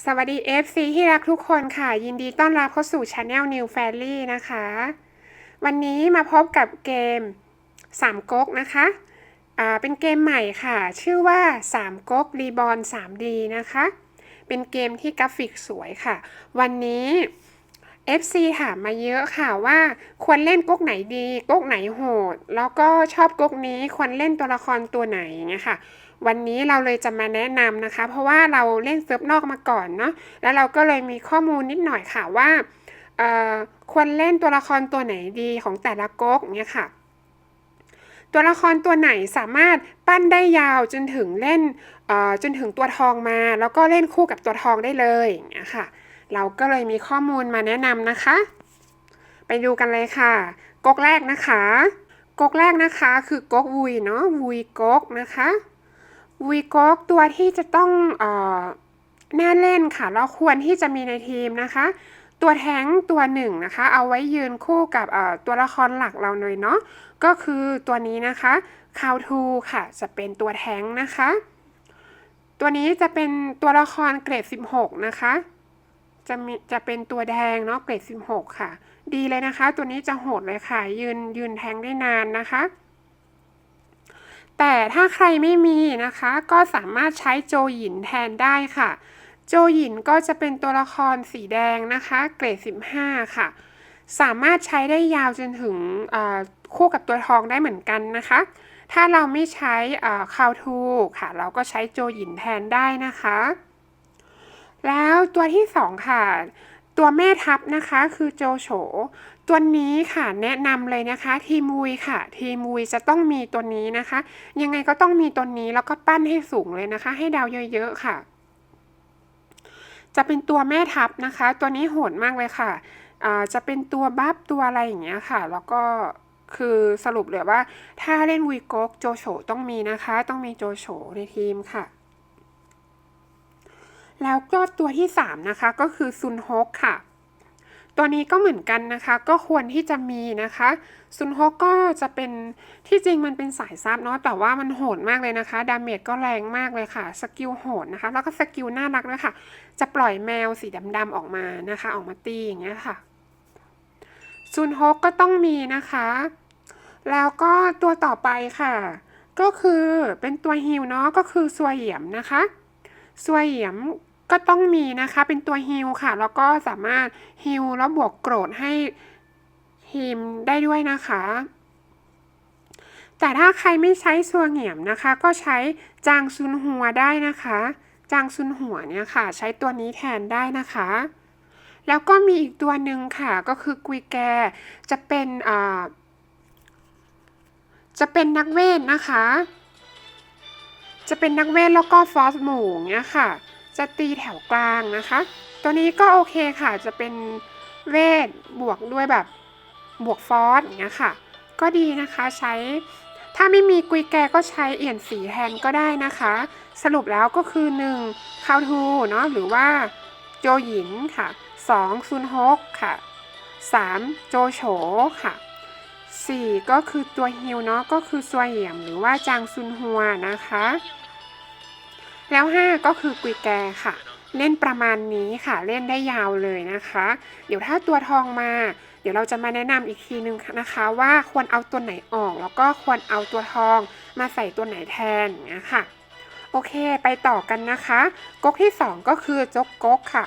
สวัสดี FC ที่รักทุกคนค่ะ ยินดีต้อนรับเข้าสู่ช anel New f a i r y นะคะ วันนี้มาพบกับเกม3ก๊กนะคะอ่าเป็นเกมใหม่ค่ะ ชื่อว่า3ก๊กรีบอล 3D นะคะ เป็นเกมที่กราฟิกสวยค่ะ วันนี้ FC ถามมาเยอะค่ะว่าควรเล่นก๊กไหนดีก๊กไหนโหด แล้วก็ชอบก๊กนี้ควรเล่นตัวละครตัวไหนอย่างเงี้ยค่ะ วันนี้เราเลยจะมาแนะนำนะคะ เพราะว่าเราเล่นเซิร์ฟนอกมาก่อนเนาะแล้วเราก็เลยมีข้อมูลนิดหน่อยค่ะว่าควรเล่นตัวละครตัวไหนดีของแต่ละก๊กเงี้ยค่ะ ตัวละครตัวไหนสามารถปั้นได้ยาวจนถึงเล่นจนถึงตัวทองมา แล้วก็เล่นคู่กับตัวทองได้เลยอย่างเงี้ยค่ะ เราก็เลยมีข้อมูลมาแนะนำนะคะ ไปดูกันเลยค่ะก๊กแรกนะคะก๊กแรกนะคะคือก๊กวุยเนาะวุยก๊กนะคะวุยก๊กตัวที่จะต้องเอ่อน่าเล่นค่ะแล้วควรที่จะมีในทีมนะคะ ตัวแท้งตัวหนึ่งนะคะ เอาไว้ยืนคู่กับเอ่อตัวละครหลักเราเลยเนาะก็คือตัวนี้นะคะคาวทูค่ะจะเป็นตัวแท้งนะคะ ตัวนี้จะเป็นตัวละครเกรด 16 นะคะ จะมีจะเป็นตัวแดงเนาะเกรด 16 ค่ะ ดีเลยนะคะ ตัวนี้จะโหดเลยค่ะ ยืนยืนแทงได้นานนะคะ แต่ถ้าใครไม่มีนะคะ ก็สามารถใช้โจหยินแทนได้ค่ะ โจหยินก็จะเป็นตัวละครสีแดงนะคะ เกรด 15 ค่ะ สามารถใช้ได้ยาวจนถึงคู่กับตัวทองได้เหมือนกันนะคะ ถ้าเราไม่ใช้คาวทูค่ะ เราก็ใช้โจหยินแทนได้นะคะ แล้วตัวที่สองค่ะ ตัวแม่ทัพนะคะคือโจโฉตัวนี้ค่ะแนะนำเลยนะคะ ทีมวุยค่ะ ทีมวุยจะต้องมีตัวนี้นะคะ ยังไงก็ต้องมีตัวนี้แล้วก็ปั้นให้สูงเลยนะคะ ให้ดาวเยอะๆค่ะ จะเป็นตัวแม่ทัพนะคะ ตัวนี้โหดมากเลยค่ะอ่าจะเป็นตัวบัฟตัวอะไรอย่างเงี้ยค่ะ แล้วก็คือสรุปเลยว่า ถ้าเล่นวีโกกโจโฉต้องมีนะคะ ต้องมีโจโฉในทีมค่ะ แล้วก็ตัวที่ 3 นะคะก็คือซุนฮกค่ะ ตัวนี้ก็เหมือนกันนะคะ ก็ควรที่จะมีนะคะซุนฮกก็จะเป็นที่จริงมันเป็นสายซับเนาะแต่ว่ามันโหดมากเลยนะคะดาเมจก็แรงมากเลยค่ะสกิลโหดนะคะ แล้วก็สกิลน่ารักด้วยค่ะ จะปล่อยแมวสีดำๆออกมานะคะ ออกมาตีอย่างเงี้ยค่ะซุนฮกก็ต้องมีนะคะ แล้วก็ตัวต่อไปค่ะ ก็คือเป็นตัวฮิวเนาะก็คือซัวเหยียมนะคะซัวเหยียม ก็ต้องมีนะคะเป็นตัวฮิลค่ะ แล้วก็สามารถฮิลแล้วบวกโกรธให้ทีมได้ด้วยนะคะ แต่ถ้าใครไม่ใช้ซัวเหงียมนะคะ ก็ใช้จางซุนหัวได้นะคะ จางซุนหัวเนี่ยค่ะ ใช้ตัวนี้แทนได้นะคะ แล้วก็มีอีกตัวหนึ่งค่ะก็คือกุยแกจะเป็นอ่าจะเป็นนักเวทนะคะ จะเป็นนักเวทแล้วก็ฟอสหมู่เงี้ยค่ะ จะตีแถวกลางนะคะ ตัวนี้ก็โอเคค่ะจะเป็นเวทบวกด้วยแบบบวกฟอสอย่างเงี้ยค่ะ ก็ดีนะคะใช้ถ้าไม่มีกุยแกก็ใช้เอี่ยนสีแทนก็ได้นะคะ สรุปแล้วก็คือ 1 คาวทูเนาะหรือว่าโจหยินค่ะ 2 ซุนฮกค่ะ 3 โจโฉค่ะ 4 ก็คือตัวฮิวเนาะก็คือซัวเหยียมหรือว่าจางซุนฮัวนะคะ แล้ว 5 ก็คือกุยแกค่ะ เล่นประมาณนี้ค่ะ เล่นได้ยาวเลยนะคะ เดี๋ยวถ้าตัวทองมา เดี๋ยวเราจะมาแนะนำอีกทีนึงนะคะว่าควรเอาตัวไหนออก แล้วก็ควรเอาตัวทองมาใส่ตัวไหนแทนอย่างเงี้ยค่ะโอเคไปต่อกันนะคะก๊กที่ 2 ก็คือจกก๊กค่ะ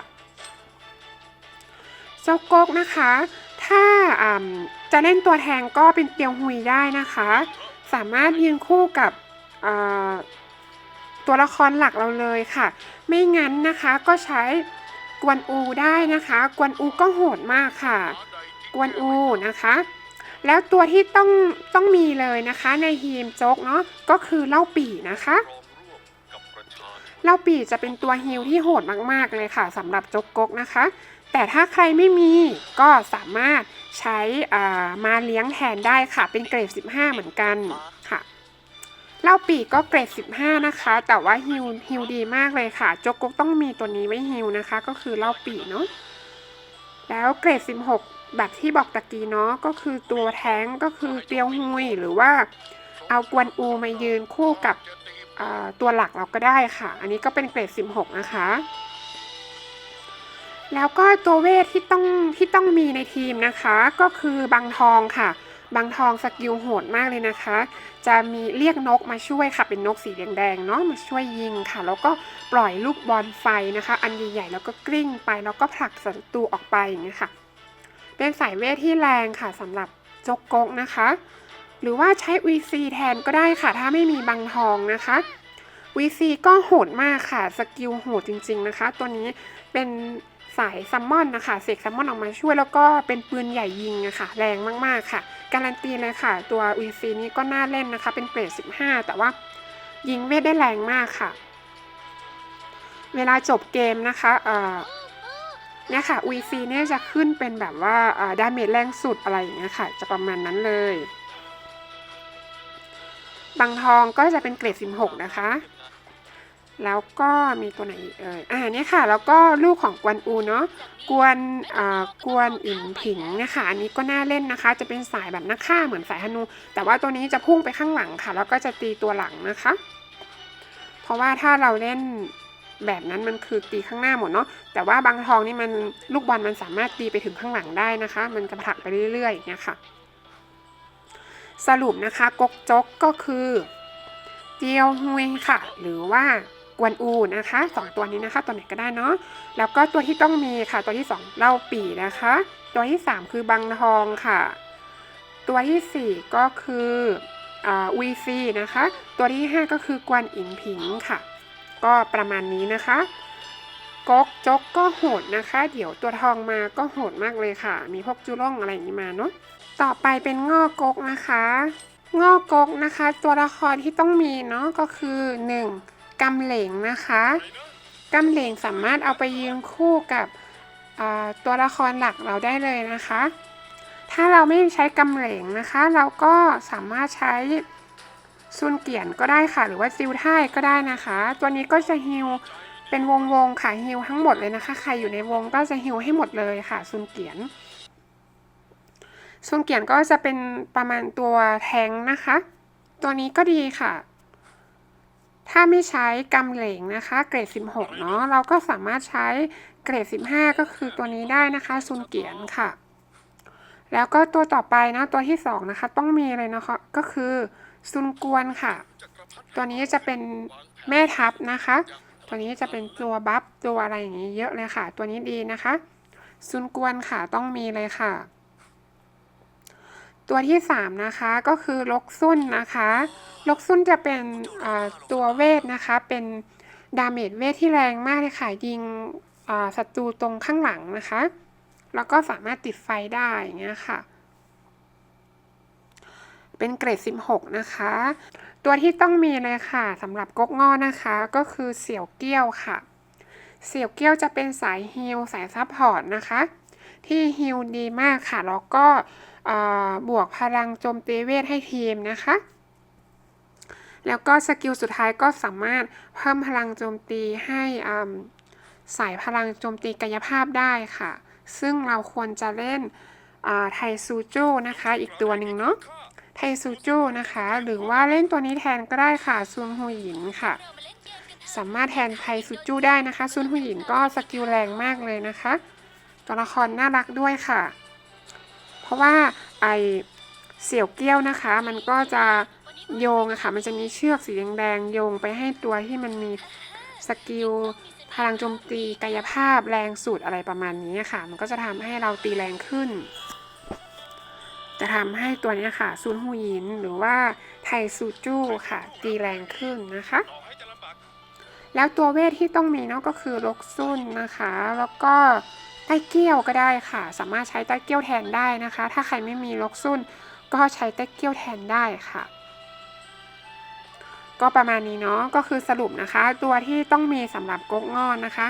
จ้าก๊กนะคะ ถ้าอ่ำจะเล่นตัวแทงก็เป็นเตียวหุยได้นะคะ สามารถยืนคู่กับอ่า ตัวละครหลักเราเลยค่ะ ไม่งั้นนะคะก็ใช้กวนอูได้นะคะ กวนอูก็โหดมากค่ะ กวนอูนะคะ แล้วตัวที่ต้องต้องมีเลยนะคะในทีมโจ๊กเนาะก็คือเล่าปี่นะคะเล่าปี่จะเป็นตัวฮิลที่โหดมากๆเลยค่ะสำหรับโจ๊กกกนะคะ แต่ถ้าใครไม่มีก็สามารถใช้มาเลี้ยงแทนได้ค่ะเป็นเกรด 15 เหมือนกัน เล่าปีกก็เกรด 15 นะคะ แต่ว่าฮิลฮิลดีมากเลยค่ะจกกกต้องมีตัวนี้ไว้ฮิลนะคะ ก็คือเล่าปีเนาะแล้วเกรด 16 แบบที่บอกตะกี้เนาะก็คือตัวแท้งก็คือเตียวฮุยหรือว่าเอากวนอูมายืนคู่กับตัวหลักเราก็ได้ค่ะ อันนี้ก็เป็นเกรด 16 นะคะ แล้วก็ตัวเวทที่ต้องที่ต้องมีในทีมนะคะ ก็คือบางทองค่ะ บางทองสกิลโหดมากเลยนะคะ จะมีเรียกนกมาช่วยค่ะ เป็นนกสีแดงๆเนาะมาช่วยยิงค่ะ แล้วก็ปล่อยลูกบอลไฟนะคะ อันใหญ่ๆแล้วก็กลิ้งไป แล้วก็ผลักศัตรูออกไปอย่างเงี้ยค่ะ เป็นสายเวทที่แรงค่ะสำหรับจกกกนะคะ หรือว่าใช้ VC แทนก็ได้ค่ะ ถ้าไม่มีบางทองนะคะ VC ก็โหดมากค่ะ สกิลโหดจริง ๆนะคะ ตัวนี้เป็นสายซัมมอนนะคะ เสกซัมมอนออกมาช่วยแล้วก็เป็นปืนใหญ่ยิงอะค่ะ แรงมากๆค่ะ การันตีเลยค่ะ ตัว VC นี้ก็น่าเล่นนะคะ เป็นเกรด 15 แต่ว่ายิงเวทได้แรงมากค่ะ เวลาจบเกมนะคะเนี่ยค่ะ VC เนี่ยจะขึ้นเป็นแบบว่าดาเมจแรงสุดอะไรอย่างเงี้ยค่ะ จะประมาณนั้นเลยบางทองก็จะเป็นเกรด 16 นะคะ แล้วก็มีตัวไหนอีกเอ่ยอ่าเนี่ยค่ะ แล้วก็ลูกของกวนอูเนาะกวนอ่ากวนอินผิงนะคะ อันนี้ก็น่าเล่นนะคะ จะเป็นสายแบบนักฆ่าเหมือนสายธนู แต่ว่าตัวนี้จะพุ่งไปข้างหลังค่ะ แล้วก็จะตีตัวหลังนะคะ เพราะว่าถ้าเราเล่นแบบนั้นมันคือตีข้างหน้าหมดเนาะ แต่ว่าบางทองนี่มันลูกบอลมันสามารถตีไปถึงข้างหลังได้นะคะ มันจะผลักไปเรื่อยๆอย่างเงี้ยค่ะ สรุปนะคะ กกจกก็คือ เจียวฮุยค่ะ หรือว่า กวนอูนะคะสองตัวนี้นะคะ ตัวไหนก็ได้เนาะแล้วก็ตัวที่ต้องมีค่ะ ตัวที่สองเล่าปีนะคะ ตัวที่สามคือบังทองค่ะ ตัวที่สี่ก็คือวีซีนะคะ ตัวที่ห้าก็คือกวนอิงผิงค่ะ ก็ประมาณนี้นะคะก๊กจกก็โหดนะคะ เดี๋ยวตัวทองมาก็โหดมากเลยค่ะ มีพวกจุล่องอะไรอย่างนี้มาเนาะต่อไปเป็นงอกกนะคะ งอกกกนะคะ ตัวละครที่ต้องมีเนาะก็คือ 1. กำเหลงนะคะกำเหลงสามารถเอาไปยืนคู่กับตัวละครหลักเราได้เลยนะคะ ถ้าเราไม่ใช้กำเหลงนะคะ เราก็สามารถใช้ซุนเกียนก็ได้ค่ะ หรือว่าซิลไทก็ได้นะคะ ตัวนี้ก็จะฮิลเป็นวงวงๆค่ะฮิลทั้งหมดเลยนะคะ ใครอยู่ในวงก็จะฮิลให้หมดเลยค่ะซุนเกียนซุนเกียนก็จะเป็นประมาณตัวแทงนะคะ ตัวนี้ก็ดีค่ะ ถ้าไม่ใช้กำเหลงนะคะ เกรด 16 เนาะเราก็สามารถใช้เกรด 15 ก็คือตัวนี้ได้นะคะซุนเกียนค่ะ แล้วก็ตัวต่อไปนะตัวที่ 2 นะคะ ต้องมีเลยนะคะก็คือซุนกวนค่ะ ตัวนี้จะเป็นแม่ทัพนะคะ ตัวนี้จะเป็นตัวบัฟตัวอะไรอย่างนี้เยอะเลยค่ะ ตัวนี้ดีนะคะซุนกวนค่ะต้องมีเลยค่ะ ตัวที่ 3 นะคะก็คือลกซุ่นนะคะลกซุ่นจะเป็นตัวเวทนะคะเป็นดาเมจเวทที่แรงมากเลยค่ะยิงศัตรูตรงข้างหลังนะคะ แล้วก็สามารถติดไฟได้อย่างเงี้ยค่ะ เป็นเกรด 16 นะคะ ตัวที่ต้องมีเลยค่ะสำหรับก๊กงอนะคะก็คือเสี่ยวเกี้ยวค่ะ เสี่ยวเกี้ยวจะเป็นสายฮิลสายซับพอร์ตนะคะ ที่ฮิลดีมากค่ะ แล้วก็ บวกพลังโจมตีเวทให้ทีมนะคะ แล้วก็สกิลสุดท้ายก็สามารถเพิ่มพลังโจมตีให้สายพลังโจมตีกายภาพได้ค่ะ ซึ่งเราควรจะเล่นไทซูจูนะคะ อีกตัวหนึ่งเนาะไทซูจูนะคะ หรือว่าเล่นตัวนี้แทนก็ได้ค่ะซุนฮูหยินค่ะ สามารถแทนไทซูจูได้นะคะซุนฮูหยินก็สกิลแรงมากเลยนะคะ ตัวละครน่ารักด้วยค่ะ เพราะว่าไอเสี่ยวเกี้ยวนะคะ มันก็จะโยงอะค่ะมันจะมีเชือกสีแดงๆโยงไปให้ตัวที่มันมีสกิลพลังโจมตีกายภาพแรงสุดอะไรประมาณนี้ค่ะ มันก็จะทำให้เราตีแรงขึ้น จะทำให้ตัวนี้ค่ะซุนฮูยินหรือว่าไทซูจูค่ะ ตีแรงขึ้นนะคะ แล้วตัวเวทที่ต้องมีเนาะก็คือลกซุนนะคะ แล้วก็ ใต้เกี้ยวก็ได้ค่ะ สามารถใช้ใต้เกี้ยวแทนได้นะคะ ถ้าใครไม่มีลกซุนก็ใช้ใต้เกี้ยวแทนได้ค่ะ ก็ประมาณนี้เนาะก็คือสรุปนะคะ ตัวที่ต้องมีสำหรับก๊กงอนนะคะ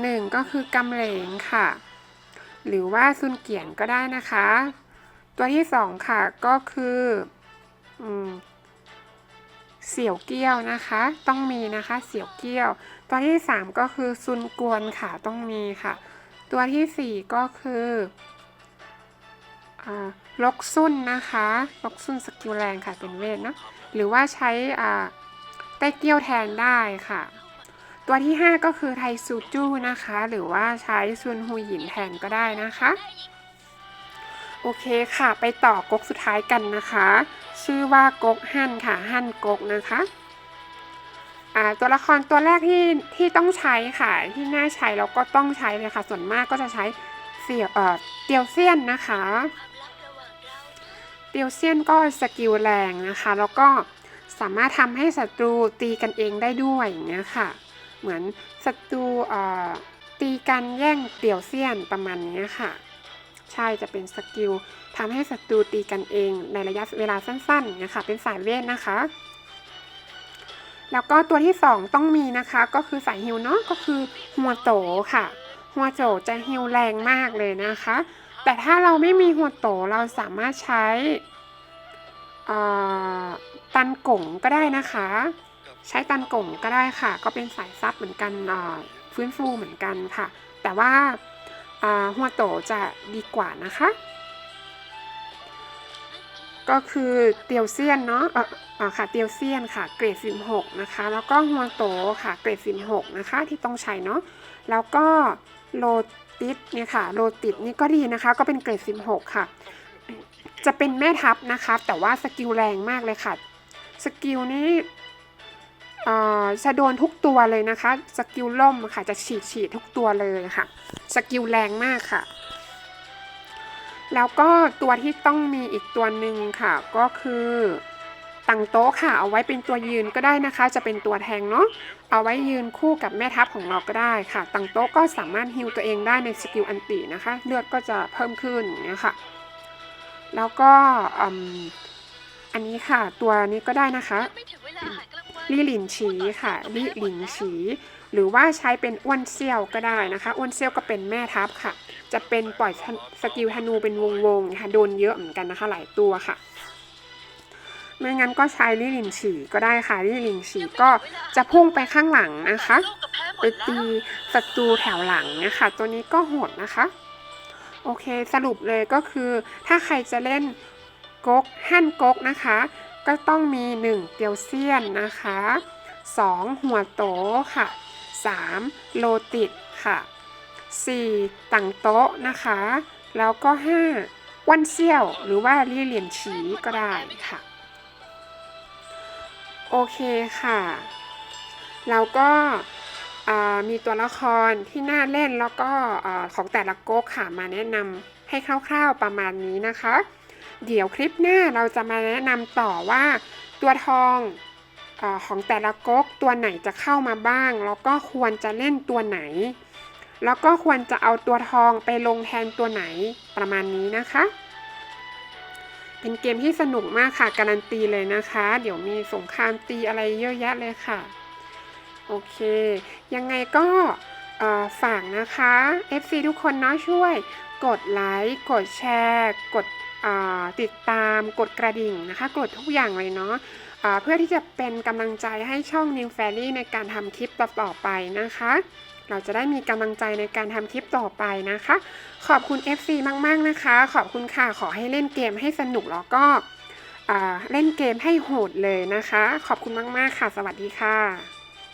หนึ่งก็คือกำเหลงค่ะ หรือว่าซุนเกียนก็ได้นะคะ ตัวที่สองค่ะก็คืออเสี่ยวเกี้ยวนะคะ ต้องมีนะคะเสี่ยวเกี้ยว ตัวที่สามก็คือซุนกวนค่ะต้องมีค่ะ ตัวที่สี่ก็คือลกซุนนะคะลกซุนสกิลแรงค่ะเป็นเวทเนาะหรือว่าใช้ใต้เกี้ยวแทนได้ค่ะ ตัวที่ 5 ก็คือไทซูจูนะคะ หรือว่าใช้ซุนฮูหยินแทนก็ได้นะคะ โอเคค่ะ ไปต่อก๊กสุดท้ายกันนะคะ ชื่อว่าก๊กฮั่นค่ะ ฮั่นก๊กนะคะ ตัวละครตัวแรกที่ที่ต้องใช้ค่ะที่น่าใช้แล้วก็ต้องใช้เลยค่ะ ส่วนมากก็จะใช้เสี่ยวเอ่อเตียวเซียนนะคะเตียวเซียนก็สกิลแรงนะคะ แล้วก็สามารถทำให้ศัตรูตีกันเองได้ด้วยอย่างเงี้ยค่ะ เหมือนศัตรูเอ่อตีกันแย่งเตียวเซียนประมาณนี้ค่ะ ใช่จะเป็นสกิลทำให้ศัตรูตีกันเองในระยะเวลาสั้นๆอย่างเงี้ยค่ะเป็นสายเวทนะคะ แล้วก็ตัวที่ 2 ต้องมีนะคะ ก็คือสายฮิวเนาะก็คือหัวโตค่ะ หัวโจจะฮิวแรงมากเลยนะคะ แต่ถ้าเราไม่มีหัวโตเราสามารถใช้ตันกงก็ได้นะคะ ใช้ตันกงก็ได้ค่ะ ก็เป็นสายซับเหมือนกันฟื้นฟูเหมือนกันค่ะ แต่ว่าอ่าหัวโตจะดีกว่านะคะ ก็คือเตียวเซียนเนาะออเอค่ะเตียวเซียนค่ะ เกรด 16 นะคะ แล้วก็ฮวงโตค่ะ เกรด 16 นะคะ ที่ต้องใช้เนาะแล้วก็โลติสเนี่ยค่ะโลติสนี่ก็ดีนะคะ ก็เป็นเกรด 16 ค่ะ จะเป็นแม่ทัพนะคะ แต่ว่าสกิลแรงมากเลยค่ะ สกิลนี้เอ่อจะโดนทุกตัวเลยนะคะ สกิลล่มค่ะ จะฉีดฉีดทุกตัวเลยค่ะ สกิลแรงมากค่ะ แล้วก็ตัวที่ต้องมีอีกตัวหนึ่งค่ะ ก็คือตังโต๊ะค่ะ เอาไว้เป็นตัวยืนก็ได้นะคะ จะเป็นตัวแทงเนาะเอาไว้ยืนคู่กับแม่ทัพของเราก็ได้ค่ะตังโต๊ะก็สามารถฮิวตัวเองได้ในสกิลอันตินะคะ เลือดก็จะเพิ่มขึ้นอย่างเงี้ยค่ะ แล้วก็อืมอันนี้ค่ะ ตัวนี้ก็ได้นะคะไม่ถึงเวลาอาหารกลางวันลี่หลินฉีค่ะลี่หลินฉี หรือว่าใช้เป็นอ้วนเซี่ยวก็ได้นะคะอ้วนเซี่ยวก็เป็นแม่ทัพค่ะ จะเป็นปล่อยสกิลธนูเป็นวงๆค่ะโดนเยอะเหมือนกันนะคะหลายตัวค่ะไม่งั้นก็ใช้ลี่ลินฉีก็ได้ค่ะลี่ลินฉีก็จะพุ่งไปข้างหลังนะคะไปตีศัตรูแถวหลังนะคะตัวนี้ก็โหดนะคะ โอเคสรุปเลยก็คือถ้าใครจะเล่นก๊กหั่นก๊กนะคะ ก็ต้องมี 1 เตียวเซียนนะคะ 2 หัวโตค่ะ 3 โลติดค่ะ 4ตังโต๊ะนะคะ แล้วก็ 5 วันเซี่ยว หรือว่าลี่เหลียนฉีก็ได้ค่ะ โอเคค่ะ แล้วก็มีตัวละครที่น่าเล่นแล้วก็ของแต่ละก๊กค่ะมาแนะนำให้คร่าวๆประมาณนี้นะคะ เดี๋ยวคลิปหน้าเราจะมาแนะนำต่อว่าตัวทอง อของแต่ละก๊กตัวไหนจะเข้ามาบ้าง แล้วก็ควรจะเล่นตัวไหน แล้วก็ควรจะเอาตัวทองไปลงแทนตัวไหนประมาณนี้นะคะ เป็นเกมที่สนุกมากค่ะ การันตีเลยนะคะ เดี๋ยวมีสงครามตีอะไรเยอะแยะเลยค่ะ โอเค ยังไงก็ฝากนะคะ FC ทุกคนเนาะช่วย กดไลค์กดแชร์ กดติดตามกดกระดิ่งนะคะ กดทุกอย่างเลยเนาะ เพื่อที่จะเป็นกำลังใจให้ช่อง New Fairy ในการทำคลิปต่อๆไปนะคะ เราจะได้มีกำลังใจในการทำคลิปต่อไปนะคะ ขอบคุณ FC มากๆนะคะ ขอบคุณค่ะ ขอให้เล่นเกมให้สนุกแล้วก็เล่นเกมให้โหดเลยนะคะ ขอบคุณมากๆค่ะ สวัสดีค่ะ